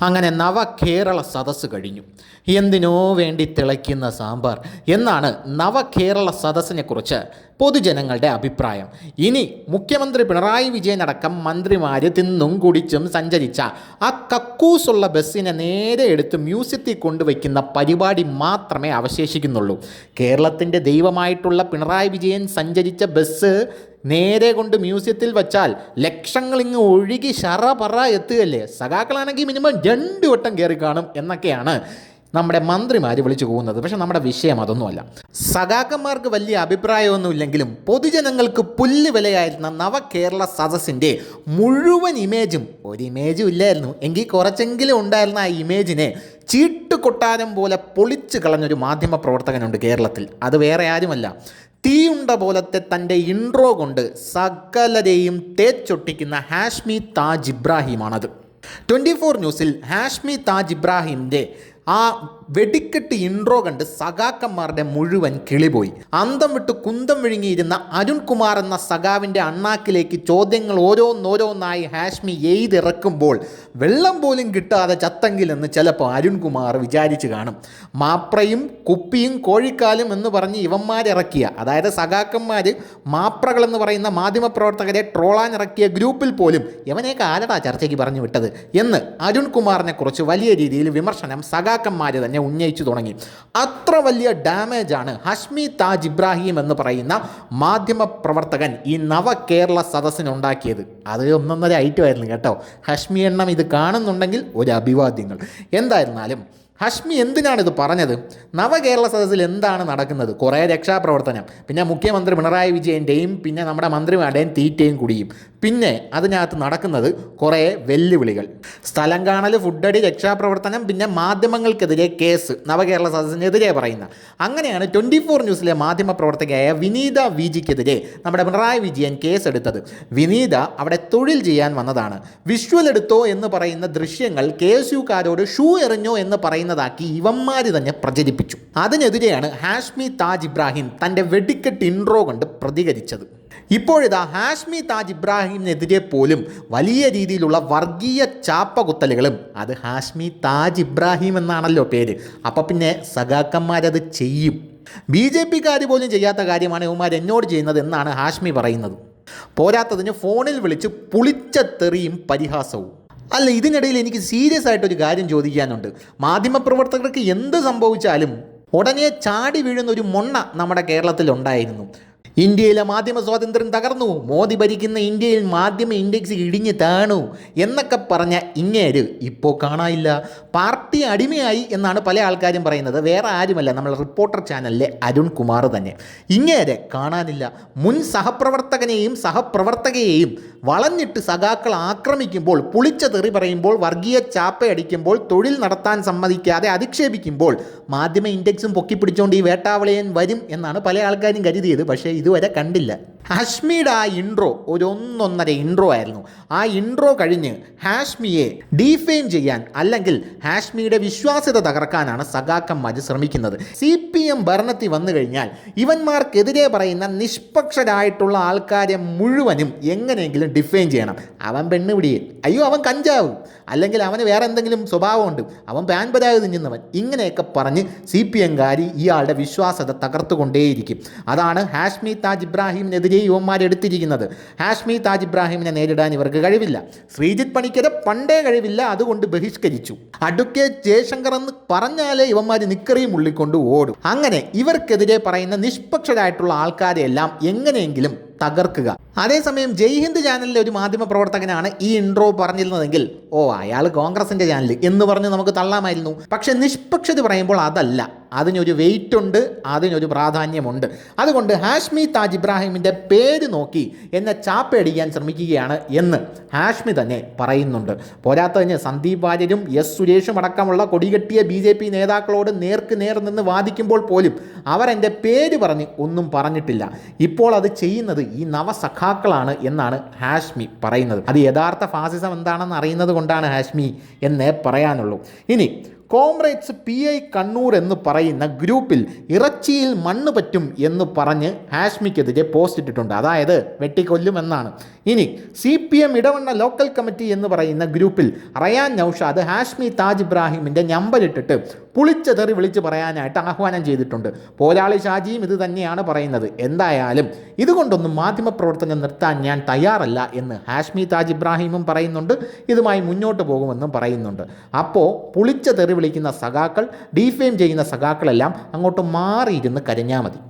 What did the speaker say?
അങ്ങനെ നവകേരള സദസ്സ് കഴിഞ്ഞു. എന്തിനോ വേണ്ടി തിളയ്ക്കുന്ന സാമ്പാർ എന്നാണ് നവകേരള സദസ്സിനെക്കുറിച്ച് പൊതുജനങ്ങളുടെ അഭിപ്രായം. ഇനി മുഖ്യമന്ത്രി പിണറായി വിജയൻ അടക്കം മന്ത്രിമാർ തിന്നും കുടിച്ചും സഞ്ചരിച്ച ആ കക്കൂസുള്ള ബസ്സിനെ നേരെ എടുത്ത് മ്യൂസിയത്തിൽ കൊണ്ടുവയ്ക്കുന്ന പരിപാടി മാത്രമേ അവശേഷിക്കുന്നുള്ളൂ. കേരളത്തിന്റെ ദൈവമായിട്ടുള്ള പിണറായി വിജയൻ സഞ്ചരിച്ച ബസ് നേരെ കൊണ്ട് മ്യൂസിയത്തിൽ വെച്ചാൽ ലക്ഷങ്ങൾ ഇങ്ങ് ഒഴുകി ഷറ പറ എത്തുകയല്ലേ? സഖാക്കളാണെങ്കിൽ മിനിമം രണ്ട് വട്ടം കയറി കാണും എന്നൊക്കെയാണ് നമ്മുടെ മന്ത്രിമാർ വിളിച്ചു പോകുന്നത് പക്ഷെ നമ്മുടെ വിഷയം അതൊന്നുമല്ല. സഖാക്കന്മാർക്ക് വലിയ അഭിപ്രായമൊന്നുമില്ലെങ്കിലും പൊതുജനങ്ങൾക്ക് പുല്ല് വിലയായിരുന്ന നവകേരള സദസ്സിന്റെ മുഴുവൻ ഇമേജും ഒരു ഇമേജും ഇല്ലായിരുന്നു. എങ്കിൽ കുറച്ചെങ്കിലും ഉണ്ടായിരുന്ന ആ ഇമേജിനെ ചീട്ടുകൊട്ടാരം പോലെ പൊളിച്ചു കളഞ്ഞൊരു മാധ്യമ പ്രവർത്തകനുണ്ട് കേരളത്തിൽ. അത് വേറെ ആരുമല്ല. തീയുണ്ട പോലത്തെ തന്റെ ഇൻട്രോ കൊണ്ട് സകലരെയും തേച്ചൊട്ടിക്കുന്ന ഹാഷ്മി താജ് ഇബ്രാഹിമാണത്. ട്വന്റി ഫോർ ന്യൂസിൽ ഹാഷ്മി താജ് ഇബ്രാഹിമിന്റെ ആ വെടിക്കെട്ട് ഇൻട്രോ കണ്ട് സഖാക്കന്മാരുടെ മുഴുവൻ കിളിപോയി. അന്തം വിട്ട് കുന്തം വിഴുങ്ങിയിരുന്ന അരുൺകുമാർ എന്ന സഖാവിന്റെ അണ്ണാക്കിലേക്ക് ചോദ്യങ്ങൾ ഓരോന്നോരോന്നായി ഹാഷ്മി എയ്തിറക്കുമ്പോൾ വെള്ളം പോലും കിട്ടാതെ ചത്തെങ്കിലെന്ന് ചിലപ്പോൾ അരുൺകുമാർ വിചാരിച്ചു കാണും. മാപ്രയും കുപ്പിയും കോഴിക്കാലും എന്ന് പറഞ്ഞ് ഇവന്മാരിറക്കിയ അതായത് സഖാക്കന്മാർ മാപ്രകളെന്ന് പറയുന്ന മാധ്യമപ്രവർത്തകരെ ട്രോളാൻ ഇറക്കിയ ഗ്രൂപ്പിൽ പോലും ഇവനെയൊക്കെ ആരടാ ചർച്ചയ്ക്ക് പറഞ്ഞു വിട്ടത് എന്ന് അരുൺകുമാറിനെ കുറിച്ച് വലിയ രീതിയിൽ വിമർശനം സഖാക്കന്മാർ തന്നെ ഉന്നയിച്ചു തുടങ്ങി. അത്ര വലിയ ഡാമേജാണ് ഹഷ്മി താജ് ഇബ്രാഹിം എന്ന് പറയുന്ന മാധ്യമ പ്രവർത്തകൻ ഈ നവ കേരള സദസ്സിനുണ്ടാക്കിയത് അത് ഒന്നൊന്നര ഐറ്റമായിരുന്നു കേട്ടോ. ഹഷ്മി എണ്ണം ഇത് കാണുന്നുണ്ടെങ്കിൽ ഒരു അഭിവാദ്യങ്ങൾ. എന്തായിരുന്നാലും ഹഷ്മി എന്തിനാണ് ഇത് പറഞ്ഞത്? നവകേരള സദസ്സിൽ എന്താണ് നടക്കുന്നത്? കുറേ രക്ഷാപ്രവർത്തനം. പിന്നെ മുഖ്യമന്ത്രി പിണറായി വിജയന്റെയും പിന്നെ നമ്മുടെ മന്ത്രിമാരുടെയും തീറ്റയും കുടിയും. പിന്നെ അതിനകത്ത് നടക്കുന്നത് കുറേ വെല്ലുവിളികൾ. സ്ഥലം കാണൽ ഫുഡടി രക്ഷാപ്രവർത്തനം പിന്നെ മാധ്യമങ്ങൾക്കെതിരെ കേസ്. നവകേരള സദസ്സിനെതിരെ പറയുന്ന. അങ്ങനെയാണ് ട്വന്റി ഫോർ ന്യൂസിലെ മാധ്യമ പ്രവർത്തകയായ വിനീത വി ജിക്കെതിരെ നമ്മുടെ പിണറായി വിജയൻ കേസെടുത്തത്. വിനീത അവിടെ തൊഴിൽ ചെയ്യാൻ വന്നതാണ്. വിഷ്വൽ എടുത്തോ എന്ന് പറയുന്ന ദൃശ്യങ്ങൾ കെ എസ് യുക്കാരോട് ഷൂ എറിഞ്ഞോ എന്ന് പറയുന്നതാക്കി ഇവന്മാർ തന്നെ പ്രചരിപ്പിച്ചു. അതിനെതിരെയാണ് ഹാഷ്മി താജ് ഇബ്രാഹിം തന്റെ വെടിക്കെട്ട് ഇൻട്രോ കൊണ്ട് പ്രതികരിച്ചത്. ഇപ്പോഴിതാ ഹാഷ്മി താജ് ഇബ്രാഹിമിനെതിരെ പോലും വലിയ രീതിയിലുള്ള വർഗീയ ചാപ്പകുത്തലുകളും അത് ഹാഷ്മി താജ് ഇബ്രാഹിം എന്നാണല്ലോ പേര്. അപ്പം പിന്നെ സഖാക്കന്മാരത് ചെയ്യും. ബി ജെ പിക്കാർ പോലും ചെയ്യാത്ത കാര്യമാണ് ഇവന്മാർ എന്നോട് ചെയ്യുന്നത് എന്നാണ് ഹാഷ്മി പറയുന്നത്. പോരാത്തതിന് ഫോണിൽ വിളിച്ച് പുളിച്ച തെറിയും പരിഹാസവും. അല്ല ഇതിനിടയിൽ എനിക്ക് സീരിയസ് ആയിട്ട് ഒരു കാര്യം ചോദിക്കാനുണ്ട്. മാധ്യമപ്രവർത്തകർക്ക് എന്ത് സംഭവിച്ചാലും ഉടനെ ചാടി വീഴുന്ന ഒരു മൊണ്ണ നമ്മുടെ കേരളത്തിലുണ്ടായിരുന്നു ഇന്ത്യയിലെ മാധ്യമ സ്വാതന്ത്ര്യം തകർന്നു. മോദി ഭരിക്കുന്ന ഇന്ത്യയിൽ മാധ്യമ ഇൻഡെക്സ് ഇടിഞ്ഞ് താണു. എന്നൊക്കെ പറഞ്ഞ ഇങ്ങേര് ഇപ്പോൾ കാണാനില്ല. പാർട്ടി അടിമയായി എന്നാണ് പല ആൾക്കാരും പറയുന്നത്. വേറെ ആരുമല്ല. നമ്മൾ റിപ്പോർട്ടർ ചാനലിലെ അരുൺ കുമാർ തന്നെ. ഇങ്ങേരെ കാണാനില്ല. മുൻ സഹപ്രവർത്തകനെയും സഹപ്രവർത്തകയെയും വളഞ്ഞിട്ട് സഖാക്കൾ ആക്രമിക്കുമ്പോൾ പുളിച്ച തെറി പറയുമ്പോൾ വർഗീയ ചാപ്പയടിക്കുമ്പോൾ തൊഴിൽ നടത്താൻ സമ്മതിക്കാതെ അധിക്ഷേപിക്കുമ്പോൾ മാധ്യമ ഇൻഡെക്സും പൊക്കിപ്പിടിച്ചുകൊണ്ട് ഈ വേട്ടാവളയൻ വരും എന്നാണ് പല ആൾക്കാരും കരുതിയത്. പക്ഷേ ഇതുവരെ കണ്ടില്ല. ഹാഷ്മിയുടെ ആ ഇൻട്രോ ഒരു ഒന്നൊന്നര ഇൻട്രോ ആയിരുന്നു. ആ ഇൻട്രോ കഴിഞ്ഞ് ഹാഷ്മിയെ ഡീഫെയിം ചെയ്യാൻ അല്ലെങ്കിൽ ഹാഷ്മിയുടെ വിശ്വാസ്യത തകർക്കാനാണ് സഖാക്കന്മാർ ശ്രമിക്കുന്നത്. സി പി എം ഭരണത്തിൽ വന്നു കഴിഞ്ഞാൽ ഇവന്മാർക്കെതിരെ പറയുന്ന നിഷ്പക്ഷരായിട്ടുള്ള ആൾക്കാരെ മുഴുവനും എങ്ങനെയെങ്കിലും ഡിഫെയിം ചെയ്യണം. അവൻ പെണ്ണ് പിടിയെ അയ്യോ അവൻ കഞ്ചാവ്. അല്ലെങ്കിൽ അവന് വേറെ എന്തെങ്കിലും സ്വഭാവമുണ്ട്. അവൻ പാൻ പരാഗ് തിന്നുന്നവൻ ഇങ്ങനെയൊക്കെ പറഞ്ഞ് സി പി എംകാരി ഇയാളുടെ വിശ്വാസത തകർത്തുകൊണ്ടേയിരിക്കും. അതാണ് ഹാഷ്മി താജ് ഇബ്രാഹിമിനെതിരെ യുവന്മാർ എടുത്തിരിക്കുന്നത് ഹാഷ്മി താജ് ഇബ്രാഹിമിനെ നേരിടാൻ ഇവർക്ക് കഴിവില്ല. ശ്രീജിത്ത് പണിക്കരെ പണ്ടേ കഴിവില്ല അതുകൊണ്ട് ബഹിഷ്കരിച്ചു. അടുക്കെ ജയശങ്കർ എന്ന് പറഞ്ഞാലേ ഇവന്മാർ നിക്കറിയും ഉള്ളിക്കൊണ്ട് ഓടും. അങ്ങനെ ഇവർക്കെതിരെ പറയുന്ന നിഷ്പക്ഷരായിട്ടുള്ള ആൾക്കാരെയെല്ലാം എങ്ങനെയെങ്കിലും തകർക്കുക. അതേസമയം ജയ്ഹിന്ദ് ചാനലിലെ ഒരു മാധ്യമ പ്രവർത്തകനാണ് ഈ ഇൻട്രോ പറഞ്ഞിരുന്നതെങ്കിൽ ഓ അയാൾ കോൺഗ്രസിന്റെ ചാനൽ എന്ന് പറഞ്ഞ് നമുക്ക് തള്ളാമായിരുന്നു. പക്ഷെ നിഷ്പക്ഷത പറയുമ്പോൾ അതല്ല. അതിനൊരു വെയിറ്റ് ഉണ്ട് അതിനൊരു പ്രാധാന്യമുണ്ട്. അതുകൊണ്ട് ഹാഷ്മി താജ് ഇബ്രാഹിമിന്റെ പേര് നോക്കി എന്നെ ചാപ്പയടിക്കാൻ ശ്രമിക്കുകയാണ് എന്ന് ഹാഷ്മി തന്നെ പറയുന്നുണ്ട്. പോരാത്തതിന് സന്ദീപ് വാര്യരും എസ് സുരേഷും അടക്കമുള്ള കൊടികെട്ടിയ ബി ജെ പി നേതാക്കളോട് നേർക്ക് നേർ നിന്ന് വാദിക്കുമ്പോൾ പോലും അവരെന്റെ പേര് പറഞ്ഞ് ഒന്നും പറഞ്ഞിട്ടില്ല. ഇപ്പോൾ അത് ചെയ്യുന്നത് ഈ നവസഖാക്കളാണ് എന്നാണ് ഹാഷ്മി പറയുന്നത്. അത് യഥാർത്ഥ ഫാസിസം എന്താണെന്ന് അറിയുന്നത് കൊണ്ടാണ് ഹാഷ്മി എന്നേ പറയാനുള്ളൂ. ഇനി കോംറേഡ്സ് പി ഐ കണ്ണൂർ എന്ന് പറയുന്ന ഗ്രൂപ്പിൽ ഇറച്ചിയിൽ മണ്ണ് പറ്റും എന്ന് പറഞ്ഞ് ഹാഷ്മിക്കെതിരെ പോസ്റ്റ് ഇട്ടിട്ടുണ്ട്. അതായത് വെട്ടിക്കൊല്ലുമെന്നാണ്. ഇനി C P M Edavanna local committee എന്ന് പറയുന്ന ഗ്രൂപ്പിൽ റയാൻ നൌഷാദ് ഹാഷ്മി താജ് ഇബ്രാഹിമിന്റെ നമ്പരിട്ടിട്ട് പുളിച്ച തെറി വിളിച്ച് പറയാനായിട്ട് ആഹ്വാനം ചെയ്തിട്ടുണ്ട്. പോരാളി ഷാജിയും ഇത് തന്നെയാണ് പറയുന്നത്. എന്തായാലും ഇതുകൊണ്ടൊന്നും മാധ്യമപ്രവർത്തനം നിർത്താൻ ഞാൻ തയ്യാറല്ല എന്ന് ഹാഷ്മി താജ് ഇബ്രാഹിമും പറയുന്നുണ്ട്. ഇതുമായി മുന്നോട്ട് പോകുമെന്നും പറയുന്നുണ്ട്. അപ്പോൾ പുളിച്ച തെറി വിളിക്കുന്ന സഖാക്കൾ ഡീഫെയിം ചെയ്യുന്ന സഖാക്കളെല്ലാം അങ്ങോട്ട് മാറിയിരുന്ന് കരഞ്ഞാൽ മതി.